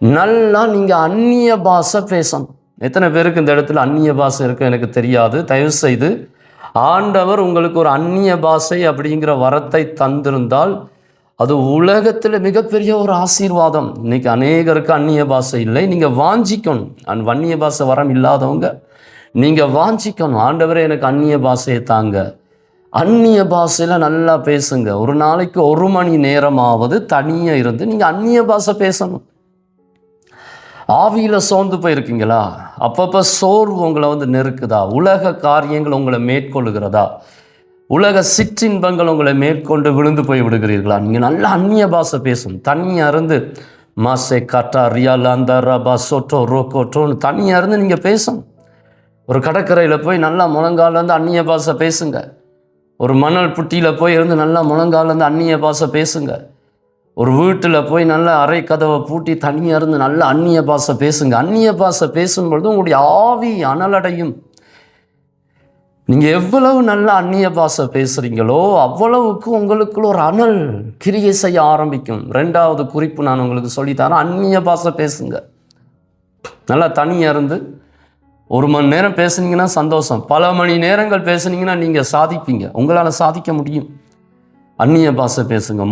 நல்லா நீங்கள் அந்நிய பாஷை பேசணும். எத்தனை பேருக்கு இந்த இடத்துல அந்நிய பாஷை இருக்கு எனக்கு தெரியாது. தயவு செய்து ஆண்டவர் உங்களுக்கு ஒரு அந்நிய பாஷை அப்படிங்கிற வரத்தை தந்திருந்தால் அது உலகத்தில் மிகப்பெரிய ஒரு ஆசீர்வாதம். இன்னைக்கு அநேகருக்கு அந்நிய பாஷை இல்லை. நீங்கள் வாஞ்சிக்கணும். அந் வன்னிய பாஷை வரம் இல்லாதவங்க. நீங்கள் வாஞ்சிக்கணும். ஆண்டவரே எனக்கு அந்நிய பாஷையை தாங்க. அந்நிய பாஷையில் நல்லா பேசுங்க. ஒரு நாளைக்கு ஒரு மணி நேரமாவது தனியாக இருந்து நீங்கள் அந்நிய பாஷை பேசணும். ஆவியில் சோர்ந்து போயிருக்கீங்களா? அப்பப்போ சோர்வு உங்களை வந்து நெருக்குதா? உலக காரியங்கள் உங்களை மேற்கொள்ளுகிறதா? உலக சிற்றின்பங்கள் உங்களை மேற்கொண்டு விழுந்து போய் விடுகிறீர்களா? நீங்கள் நல்லா அந்நிய பாஷை பேசும் தனியாக இருந்து மாசே காட்டா ரியால் அந்த பாசோட்டோ ரோக்கோட்டோன்னு தனியாக இருந்து நீங்கள் பேசும் ஒரு கடற்கரையில் போய் நல்லா முழங்காலேருந்து அந்நிய பாஷை பேசுங்க. ஒரு மணல் புட்டியில் போய் இருந்து நல்லா முழங்கால இருந்து அந்நிய பாஷை பேசுங்க. ஒரு வீட்டில் போய் நல்லா அரை கதவை பூட்டி தனியாக இருந்து நல்ல அந்நிய பாசை பேசுங்க. அந்நிய பாசை பேசும்பொழுது உங்களுடைய ஆவி அனலடையும். நீங்கள் எவ்வளவு நல்ல அந்நிய பாசை பேசுகிறீங்களோ அவ்வளவுக்கு உங்களுக்குள்ள ஒரு அனல் கிரியை செய்ய ஆரம்பிக்கும். ரெண்டாவது குறிப்பு நான் உங்களுக்கு சொல்லித்தரேன். அந்நிய பாசை பேசுங்க. நல்லா தனியாக இருந்து ஒரு மணி நேரம் பேசுனீங்கன்னா சந்தோஷம். பல மணி நேரங்கள் பேசுனீங்கன்னா நீங்கள் சாதிப்பீங்க. உங்களால் சாதிக்க முடியும். அந்நிய பாசை பேசுங்க.